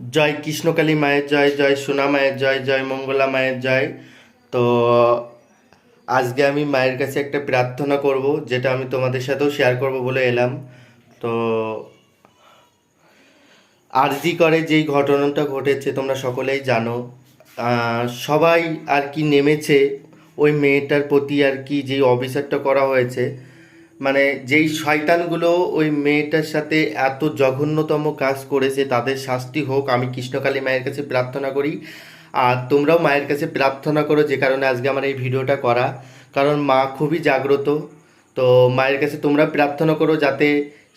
জয় কৃষ্ণকালী মায়ের জয় জয় সোনা মায়ের জয় জয় মঙ্গলা মায়ের জয়। তো, আজকে আমি মায়ের কাছে একটা প্রার্থনা করব, যেটা আমি তোমাদের সাথেও শেয়ার করব বলে এলাম। তো, আরজি করে যেই ঘটনাটা ঘটেছে, তোমরা সকলেই জানো। সবাই আর কি নেমেছে ওই মেয়েটার প্রতি আর কি যেই অবিচারটা করা হয়েছে মানে যেই শয়তানগুলো ওই মেয়েটার সাথে এত জঘন্যতম কাজ করেছে, তাদের শাস্তি হোক, আমি কৃষ্ণকালী মায়ের কাছে প্রার্থনা করি। আর তোমরাও মায়ের কাছে প্রার্থনা করো যে কারণে আজকে আমার এই ভিডিওটা করা। কারণ মা খুবই জাগ্রত। তো মায়ের কাছে তোমরা প্রার্থনা করো যাতে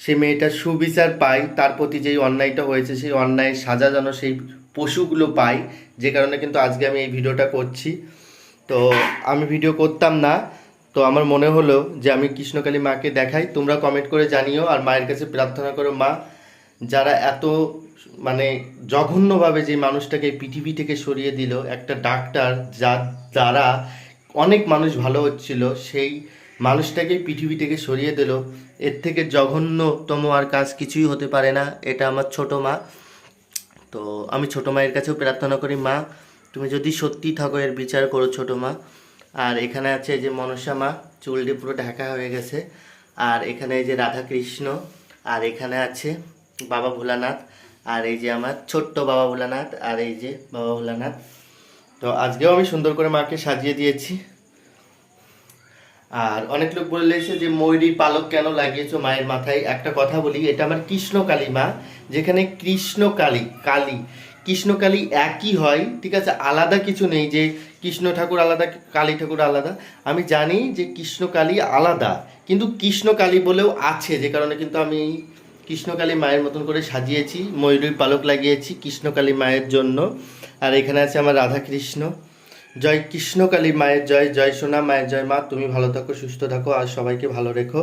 সে মেয়েটা সুবিচার পায়, তার প্রতি যেই অন্যায়টা হয়েছে, সেই অন্যায় সাজা যেন সেই পশুগুলো পায়। যে কারণে কিন্তু আজকে আমি এই ভিডিওটা করছি। তো আমি ভিডিও করতাম না। তো আমার মনে হলো যে আমি কৃষ্ণকালী মাকে দেখাই, তোমরা কমেন্ট করে জানিও আর মায়ের কাছে প্রার্থনা করো মা, যারা এত মানে জঘন্যভাবে যে মানুষটাকে পৃথিবী থেকে সরিয়ে দিল, একটা ডাক্তার যা যারা অনেক মানুষ ভালো হচ্ছিল, সেই মানুষটাকে পৃথিবী থেকে সরিয়ে দিল। এর থেকে জঘন্যতম আর কাজ কিছুই হতে পারে না, এটা আমার ছোট মা। তো আমি ছোট মায়ের কাছেও প্রার্থনা করি, মা, তুমি যদি সত্যি থাকো এর বিচার করো ছোট মা। আর এখানে আছে যে মনসা মা, চুলটি পুরো ঢাকা হয়ে গেছে। আর এখানে এই যে রাধা কৃষ্ণ আর এখানে আছে বাবা ভোলানাথ, আর এই যে আমার ছোট্ট বাবা ভোলানাথ, আর এই যে বাবা ভোলানাথ। তো আজকেও আমি সুন্দর করে মাকে সাজিয়ে দিয়েছি। আর অনেক লোক বলেছে যে, ময়ূরী পালক কেন লাগিয়েছো মায়ের মাথায়? একটা কথা বলি, এটা আমার কৃষ্ণকালী মা, যেখানে কৃষ্ণকালী, কালী কৃষ্ণকালী একই হয়, ঠিক আছে? আলাদা কিছু নেই যে কৃষ্ণ ঠাকুর আলাদা, কালী ঠাকুর আলাদা। আমি জানি যে কৃষ্ণকালী আলাদা, কিন্তু কৃষ্ণকালী বলেও আছে, যে কারণে কিন্তু আমি কৃষ্ণকালী মায়ের মতন করে সাজিয়েছি ময়ূরীর পালক লাগিয়েছি কৃষ্ণকালী মায়ের জন্য। আর এখানে আছে আমার রাধা কৃষ্ণ জয় কৃষ্ণকালী মায়ের জয় জয় সোনা মায়ের জয় মা, তুমি ভালো থাকো, সুস্থ থাকো, আর সবাইকে ভালো রেখো।